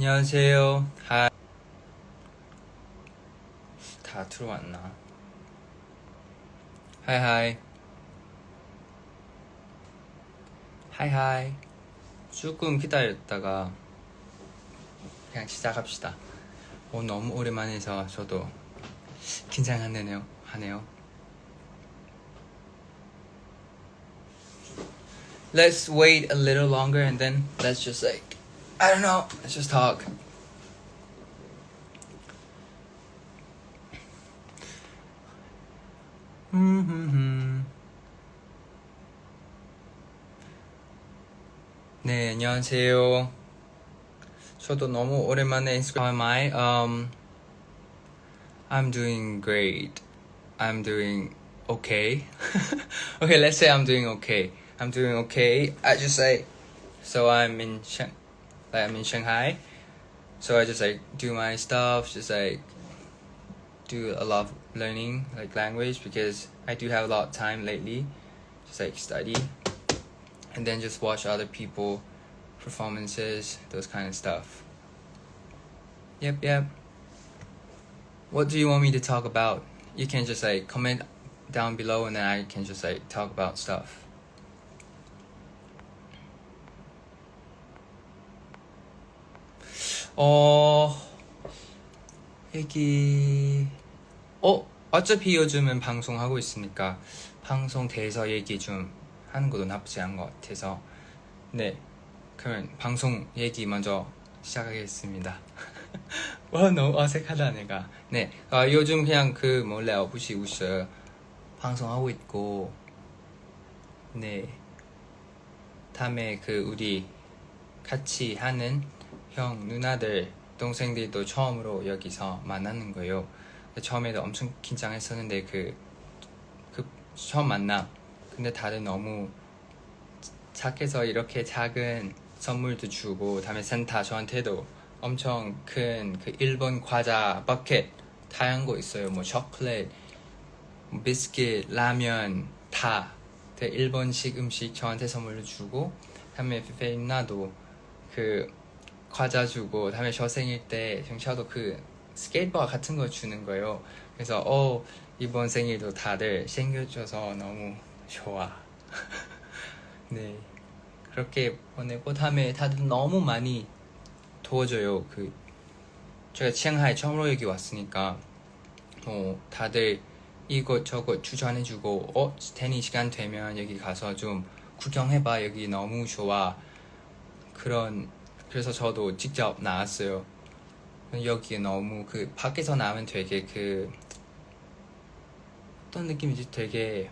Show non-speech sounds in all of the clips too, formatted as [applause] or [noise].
안녕하세요. 하이. 다 들어왔나? 하이 하이. 하이 하이. 조금 기다렸다가 그냥 시작합시다. 오, 너무 오랜만에 해서 저도 긴장하네요. 하네요. Let's wait a little longer and then let's just like I don't know. Let's just talk. 음, 네, 안녕하세요. 저도 너무 오랜만에 인스타 How am I? Um, I'm doing great. I'm doing okay. [laughs] okay, let's say I'm doing okay. I'm doing okay. I just say, so I'm in Shang, like I'm in Shanghai. So I just like do my stuff, just like do a lot of learning like language because I do have a lot of time lately. Just like study and then just watch other people performances, those kind of stuff. Yep, yep. What do you want me to talk about? You can just like comment down below and then I can just like talk about stuff. 어, 얘기, 어, 어차피 요즘은 방송하고 있으니까 방송 대해서 얘기 좀 하는 것도 나쁘지 않은 것 같아서 네, 그러면 방송 얘기 먼저 시작하겠습니다. [laughs] 와 너무 어색하다 내가. 네, 어, 요즘 그냥 그 몰래 어부시 우스 방송하고 있고 네, 다음에 그 우리 같이 하는 형 누나들 동생들도 처음으로 여기서 만나는 거예요. 처음에도 엄청 긴장했었는데 그, 그 처음 만남. 근데 다들 너무 착해서 이렇게 작은 선물도 주고 다음에 센터 저한테도 엄청 큰 그 일본 과자 버켓 다양한 거 있어요. 뭐 초콜릿, 뭐 비스킷, 라면 다. 그 일본식 음식 저한테 선물로 주고 다음에 페페나도 그 과자 주고 다음에 저 생일 때 정샤도 그 스케이트보드 같은 거 주는 거예요. 그래서 어 이번 생일도 다들 챙겨줘서 너무 좋아. [laughs] 네 그렇게 보내고 다음에 다들 너무 많이 도와줘요. 그 제가 치앙하이 처음으로 여기 왔으니까 뭐 다들 이것 저것 추천해주고 어 테니 시간 되면 여기 가서 좀 구경해봐 여기 너무 좋아 그런 그래서 저도 직접 나왔어요. 여기 너무 그 밖에서 나오면 되게 그 어떤 느낌이지? 되게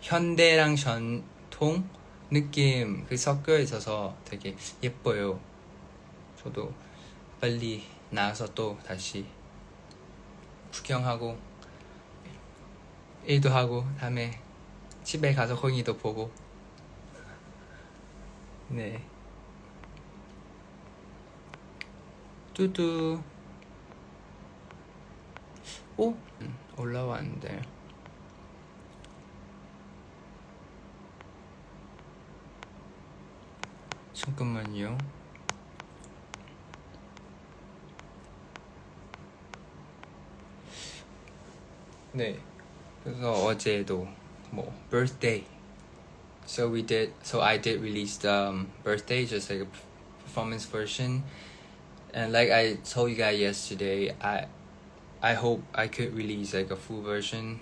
현대랑 전통 느낌 그 섞여 있어서 되게 예뻐요. 저도 빨리 나와서 또 다시 구경하고 일도 하고 다음에 집에 가서 홍이도 보고 네. 뚜뚜 오 음, 올라왔는데 잠깐만요 네 그래서 어제도 뭐 birthday so we did so I did release the um, birthday just like a performance version and like I told you guys yesterday, I I hope I could release like a full version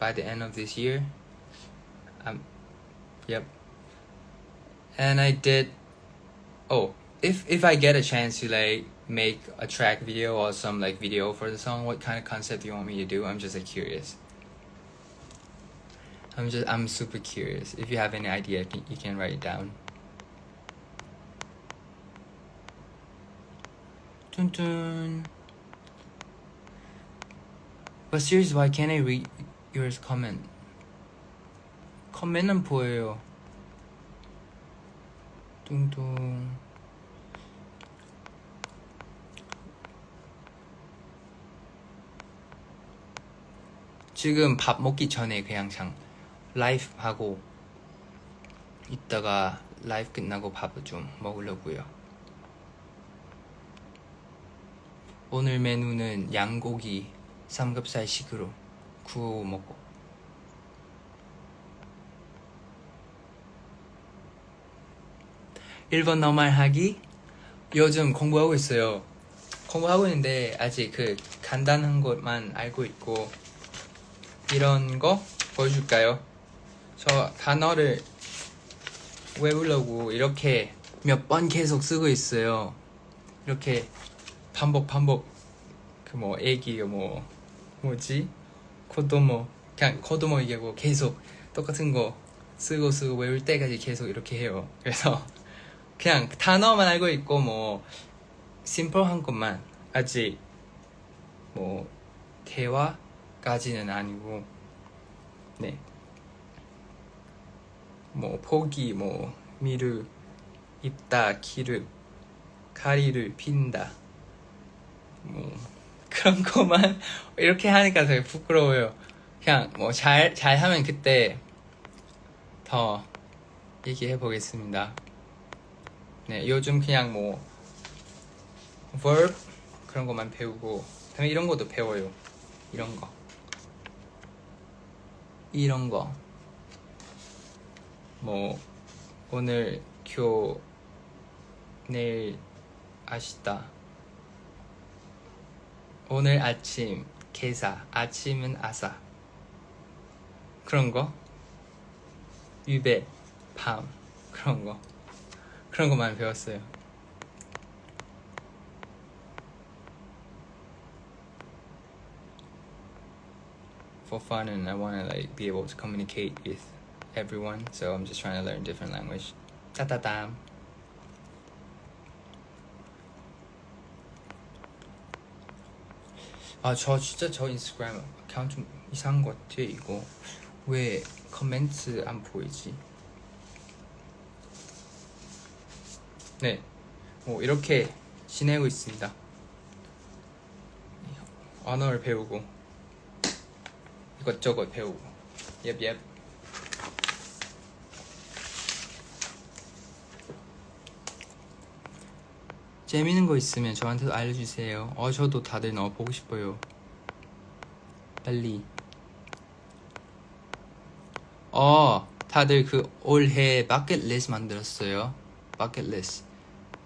by the end of this year. Um, yep. And I did. Oh, if if I get a chance to like make a track video or some like video for the song, what kind of concept do you want me to do? I'm just like curious. I'm just I'm super curious. If you have any idea, you can, write it down. Dun. But seriously, why can't I read yours comment? 커맨은 보여요. 뚱뚱. 지금 밥 먹기 전에 그냥 장 라이브 하고 이따가 라이브 끝나고 밥을 좀 먹으려고요. 오늘 메뉴는 양고기 삼겹살 식으로 구워 먹고. 일본 너말 하기 요즘 공부하고 있어요. 공부하고 있는데 아직 그 간단한 것만 알고 있고 이런 거 보여줄까요? 저 단어를 외우려고 이렇게 몇 번 계속 쓰고 있어요. 이렇게 반복 반복 그 뭐 애기 뭐 뭐지 코도모 그냥 코도모 얘기하고 계속 똑같은 거 쓰고 쓰고 외울 때까지 계속 이렇게 해요. 그래서 [laughs] 그냥 단어만 알고 있고 뭐 심플한 것만 아직 뭐 대화까지는 아니고 네. 뭐 포기 뭐 미루 입다 기르 가리를 핀다 뭐 그런 것만 [laughs] 이렇게 하니까 되게 부끄러워요. 그냥 뭐 잘 잘하면 그때 더 얘기해 보겠습니다. 네 요즘 그냥 뭐 verb 그런 것만 배우고 그다음에 이런 것도 배워요. 이런 거. 이런 거. 뭐 오늘 교 내일 아시다 오늘 아침 계사 아침은 아사 그런 거 유배 밤 그런 거 그런 것만 배웠어요 for fun and I want to like be able to communicate with everyone so I'm just trying to learn different language 따따담 아 저 진짜 저 인스타그램 account 좀 이상한 것 같아 이거. 왜 커멘트 안 보이지? 네 뭐 이렇게 지내고 있습니다. 언어를 배우고. 이것저것 배우고. 옙옙 재밌는 거 있으면 저한테도 알려주세요. 어 저도 다들 너무 보고 싶어요. 빨리. 어 다들 그 올해 바켓리스트 만들었어요. 바켓리스트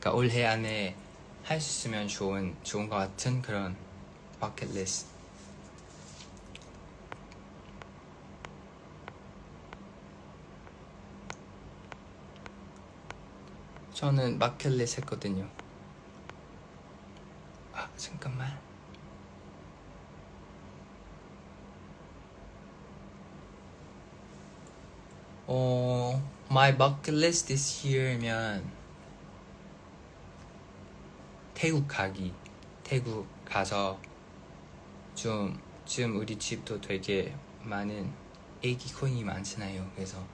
그러니까 올해 안에 할 수 있으면 좋은 좋은 것 같은 그런 바켓리스트 저는 마켓릿 했거든요. 아 잠깐만. 어, my bucket list this year면 태국 가기. 태국 가서 좀 지금 우리 집도 되게 많은 애기 코인이 많잖아요. 그래서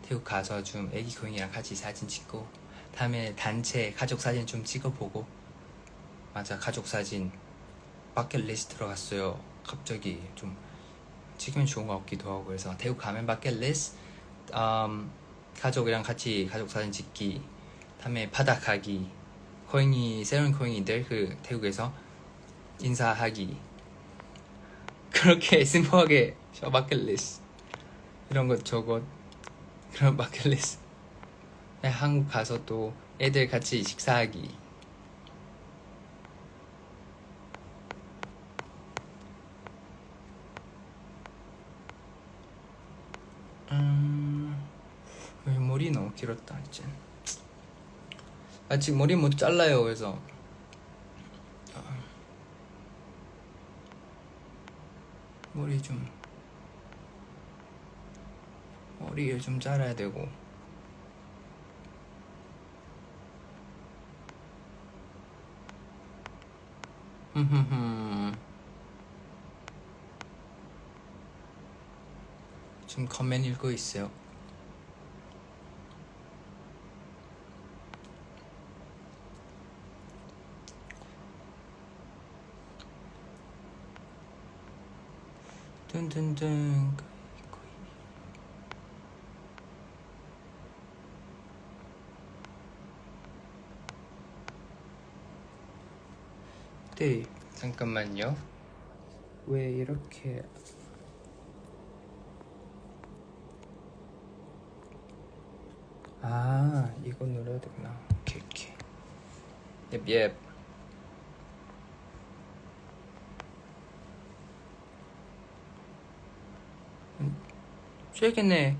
태국 가서 좀 애기 코인이랑 같이 사진 찍고 다음에 단체 가족 사진 좀 찍어보고 맞아 가족 사진 바켓리스트 들어갔어요. 갑자기 좀 찍으면 좋은 것 같기도 하고 그래서 태국 가면 바켓리스트 음, 가족이랑 같이 가족 사진 찍기 다음에 바다 가기 코인이 새로운 코인이들 그 태국에서 인사하기. [laughs] 그렇게 심플하게 저 바켓리스트 이런 것 저것 그런 바켓리스트. 네, 한국 가서 또 애들 같이 식사하기. 음, 왜 머리 너무 길었다 이제. 아직 머리 못 잘라요 그래서. 아, 머리 좀 머리를 좀 잘라야 되고. 지금 커맨 읽고 있어요. 든든든. 네. 잠깐만요. 왜 이렇게 아 이거 눌러야 되구나. 오케이 오케이. 예 예. 최근에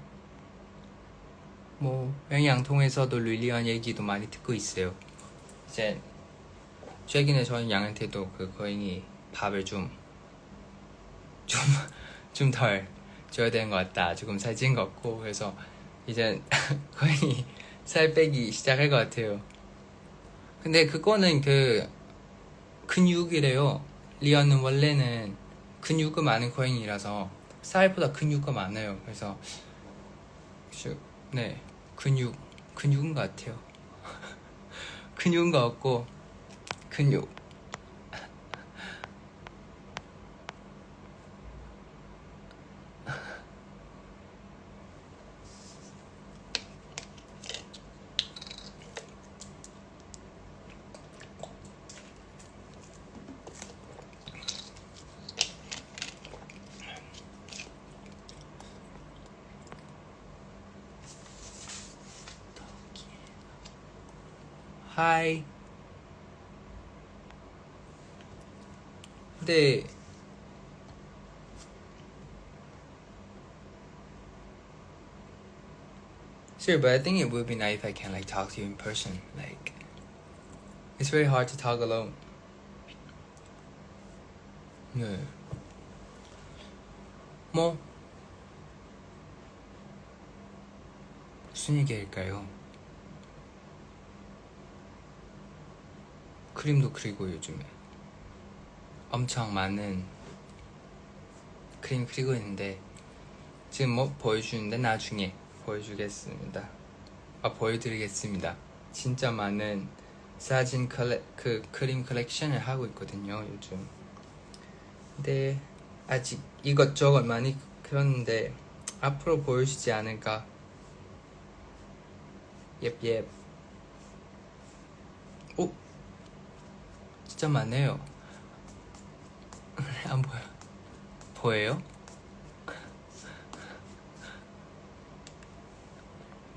뭐 영양통에서도 릴리언 얘기도 많이 듣고 있어요. 이제 최근에 저희 양한테도 그 거인이 밥을 좀 좀 [laughs] 좀 덜 줘야 되는 것 같다. 조금 살찐 것 같고 그래서 이제 [laughs] 거인이 살 빼기 시작할 것 같아요. 근데 그거는 그 근육이래요. 리언은 원래는 근육이 많은 거인이라서 쌀보다 근육이 많아요. 그래서 슈- 네 근육 근육인 것 같아요. [laughs] 근육인 것 같고 근육 하이 근데 Sure, but I think it would be nice if I can like talk to you in person. Like, it's very hard to talk alone. 네. 뭐 무슨 얘기할까요? 그림도 그리고 요즘에 엄청 많은 그림 그리고 있는데 지금 뭐 보여주는데 나중에 보여주겠습니다. 아 보여드리겠습니다. 진짜 많은 사진 컬렉 그 그림 컬렉션을 하고 있거든요 요즘. 근데 아직 이것저것 많이 그렸는데 앞으로 보여주지 않을까. 옙옙. 오 진짜 많네요. [laughs] 안 보여. 보여요?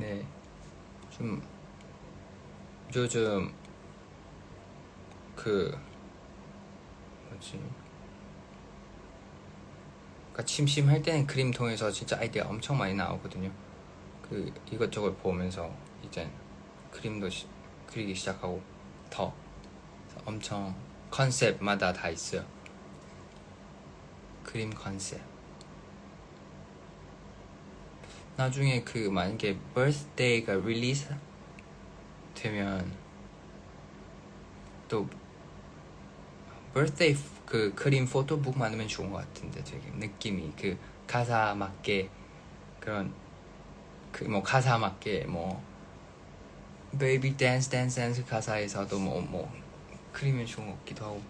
네. 좀 요즘 그 뭐지? 그러니까 심심할 때는 그림 통해서 진짜 아이디어 엄청 많이 나오거든요. 그 이것저것 보면서 이제 그림도 시- 그리기 시작하고 더 엄청 컨셉마다 다 있어요. 그림 컨셉. 나중에 그 만약에 birthday가 릴리즈 되면 또 birthday 그 그림 포토북 만들면 좋은 것 같은데 되게 느낌이 그 가사 맞게 그런 그 뭐 가사 맞게 뭐 베이비 댄스 댄스 댄스 가사에서도 뭐뭐 그리면 좋은 것 같기도 하고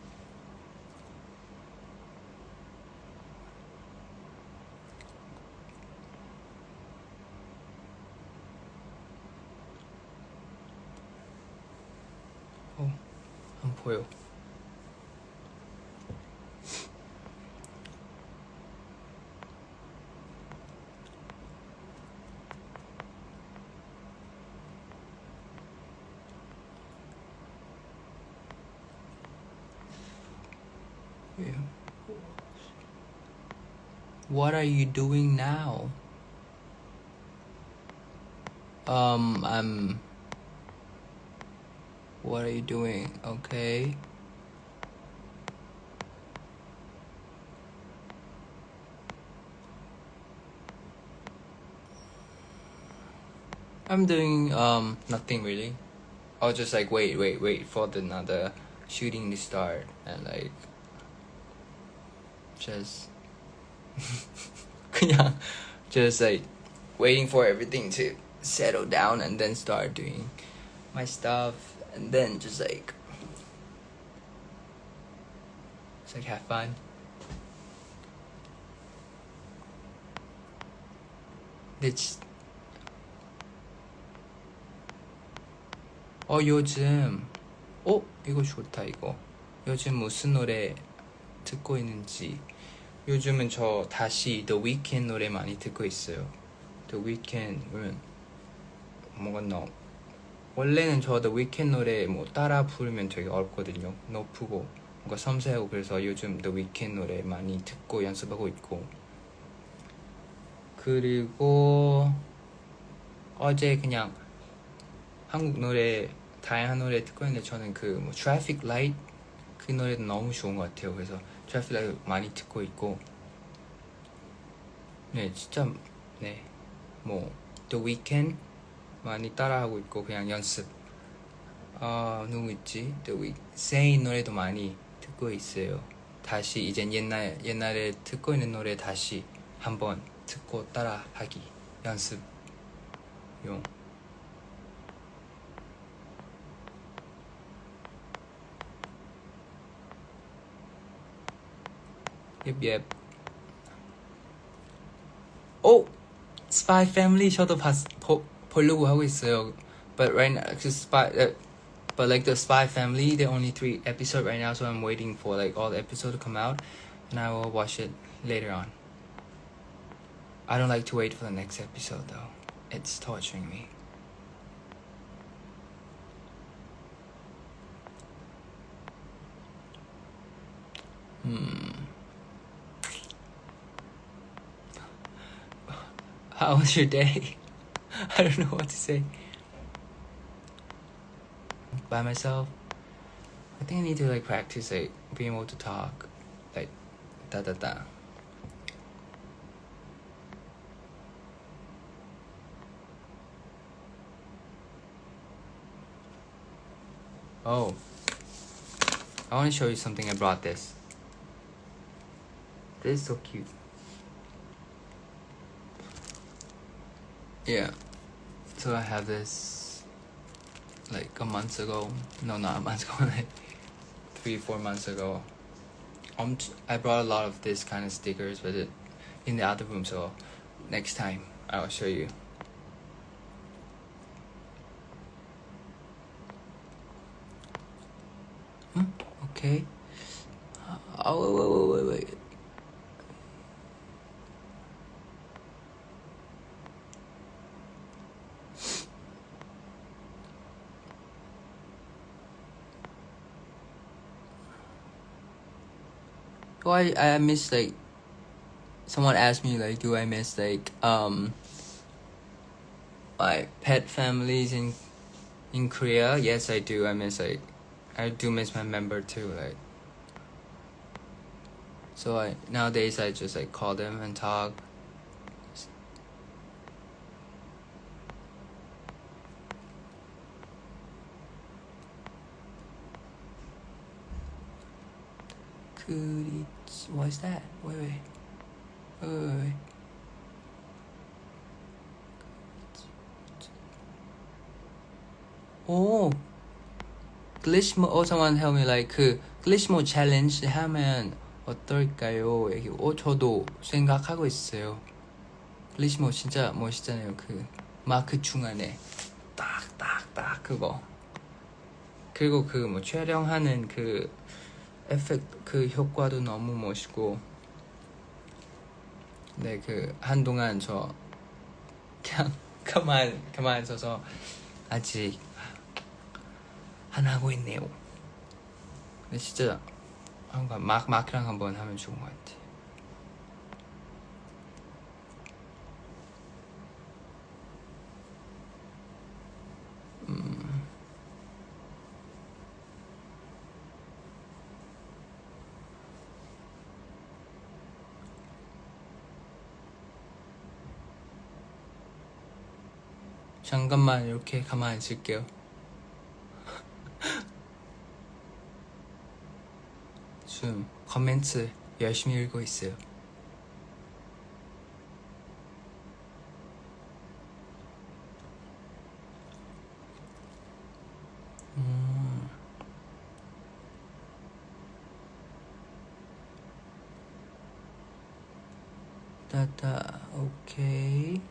Yeah. What are you doing now? Um, I'm. What are you doing? Okay. I'm doing um nothing really. I was just like wait, wait, wait for the another shooting to start and like just [laughs] 그냥 just like waiting for everything to settle down and then start doing my stuff and then just like just like have fun. It's 어 요즘 어 이거 좋다 이거 요즘 무슨 노래 듣고 있는지 요즘은 저 다시 The Weeknd 노래 많이 듣고 있어요. The Weeknd은 뭐가 너 원래는 저 The Weeknd 노래 뭐 따라 부르면 되게 어렵거든요. 높고 뭔가 섬세하고 그래서 요즘 The Weeknd 노래 많이 듣고 연습하고 있고 그리고 어제 그냥 한국 노래 다양한 노래 듣고 있는데 저는 그뭐 Traffic Light 그 노래도 너무 좋은 것 같아요. 그래서 Traffic Light 많이 듣고 있고 네 진짜 네뭐 The Weeknd 많이 따라하고 있고 그냥 연습 아 누구 있지? Week Zayn 노래도 많이 듣고 있어요. 다시 이젠 옛날 옛날에 듣고 있는 노래 다시 한번 듣고 따라하기 연습 용. Yep, yep. 오! Spy Family 저도 봤, 보, 보려고 하고 있어요. But right now, cause Spy, uh, but like the Spy Family, there are only three episodes right now, so I'm waiting for like all the episodes to come out, and I will watch it later on. I don't like to wait for the next episode though. It's torturing me. Hmm. [laughs] How was your day? [laughs] I don't know what to say. By myself, I think I need to like practice like being able to talk, like da da da. Oh, I want to show you something. I brought this. This is so cute. Yeah. So I have this like a month ago. No, not a month ago. [laughs] Like three, four months ago. Um, I brought a lot of this kind of stickers, but it in the other room. So next time I'll show you. Hmm? Okay. Oh wait, wait, wait, Oh, I I miss like. Someone asked me like, do I miss like um. My pet families in, in Korea? Yes, I do. I miss like, I do miss my member too. Like. So I nowadays I just like call them and talk. Could it, what is that? Wait, wait, wait, wait, wait. 오, mode. Oh, someone help me. Like 그 mode challenge 하면 어떨까요? 여기 어 저도 생각하고 있어요. 글리시 모 진짜 멋있잖아요. 그 마크 중간에 딱 딱 딱 그거. 그리고 그 뭐 촬영하는 그 에펙트 그 효과도 너무 멋있고. 네, 그 한동안 저 그냥 [laughs] 가만 가만 있어서 아직 안 하고 있네요. 근데 진짜 한번 막 마크랑 한번 하면 좋은 것 같아. 잠깐만 이렇게 가만히 있을게요. [laughs] 지금 커멘트 열심히 읽고 있어요. 음. 따따 오케이.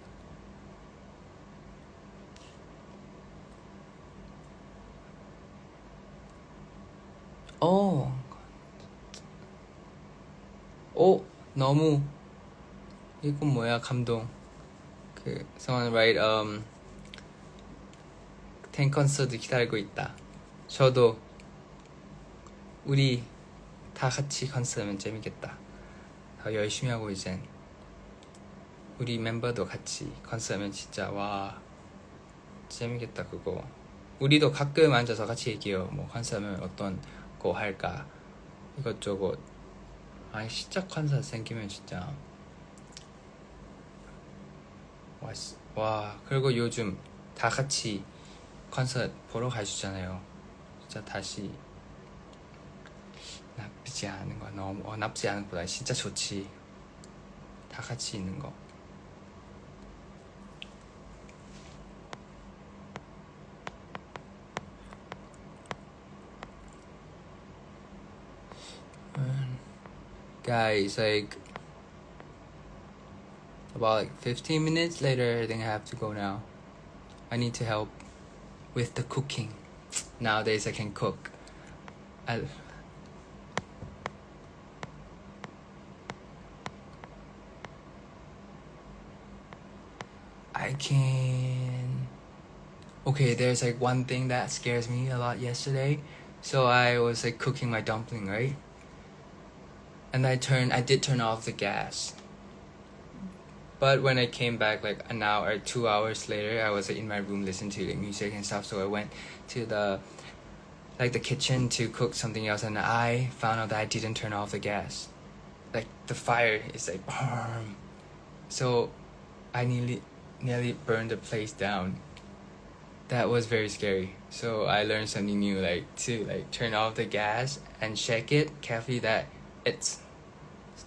어 오 너무 이건 뭐야 감동. 그 someone write um 탱 콘서트 기다리고 있다. 저도 우리 다 같이 콘서트 하면 재밌겠다. 더 열심히 하고 이젠 우리 멤버도 같이 콘서트 하면 진짜 와 재밌겠다 그거. 우리도 가끔 앉아서 같이 얘기해요. 뭐 콘서트 하면 어떤 거 할까 이것저것. 아니 진짜 콘서트 생기면 진짜 와, 씨- 와 그리고 요즘 다 같이 콘서트 보러 가시잖아요. 진짜 다시 나쁘지 않은 거 너무 어, 나쁘지 않은 것보다 진짜 좋지. 다 같이 있는 거. Guys, like about like 15 minutes later, I think I have to go now. I need to help with the cooking. Nowadays, I can cook. I, I can. Okay, there's like one thing that scares me a lot yesterday. So I was like cooking my dumpling, right? And I turned, I did turn off the gas. But when I came back like an hour, two hours later, I was in my room listening to like, music and stuff. So I went to the like the kitchen to cook something else, and I found out that I didn't turn off the gas. Like the fire is like, "Burn." so I nearly nearly burned the place down. That was very scary. So I learned something new, like to like turn off the gas and check it carefully that it's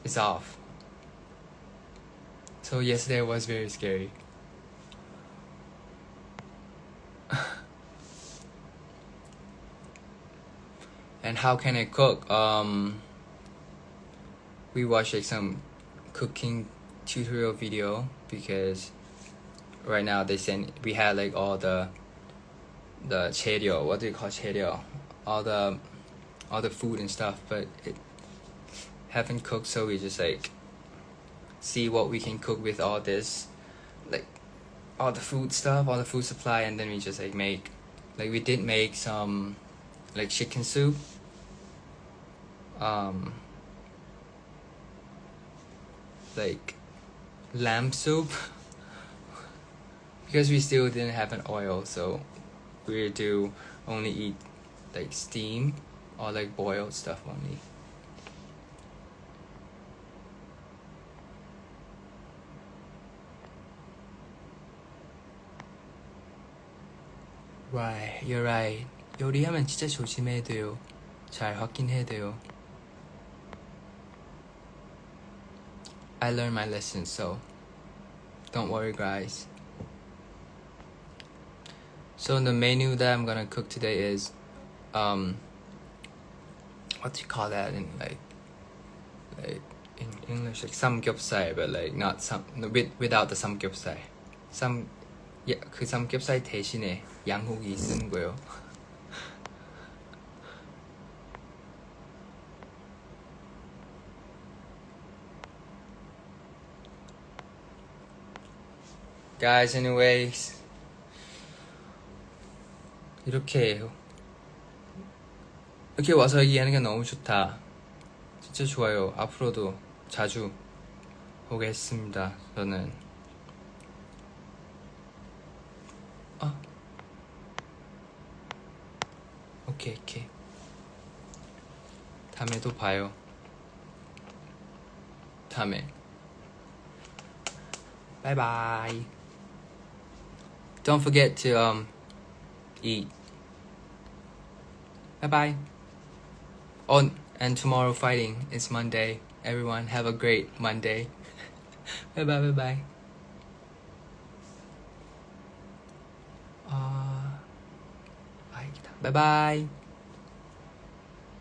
it's off. So yesterday was very scary. [laughs] and how can I cook? Um, we watched like some cooking tutorial video because right now they send we had like all the the cherio what do you call cherio all the all the food and stuff but it haven't cooked so we just like see what we can cook with all this like all the food stuff all the food supply and then we just like make like we did make some like chicken soup. Um like lamb soup. [laughs] Because we still didn't have an oil so we do only eat like steam or like boiled stuff only Right, you're right. 요리하면 진짜 조심해야 돼요. 잘 확인해야 돼요. I learned my lesson, so don't worry, guys. So the menu that I'm gonna cook today is, um, what do you call that in like, like in English like samgyeopsal, but like not some no, with without the samgyeopsal. Some, yeah, 그 삼겹살 대신에 양고기 쓰는 거요. Guys, anyways. 이렇게 이렇게 와서 얘기하는 게 너무 좋다. 진짜 좋아요. 앞으로도 자주 오겠습니다. 저는 아 오케이 오케이 다음에 또 봐요. 다음에 바이바이. Don't forget to um eat. Bye bye. Oh, and tomorrow fighting is Monday. Everyone have a great Monday. [laughs] bye bye bye bye. 拜拜。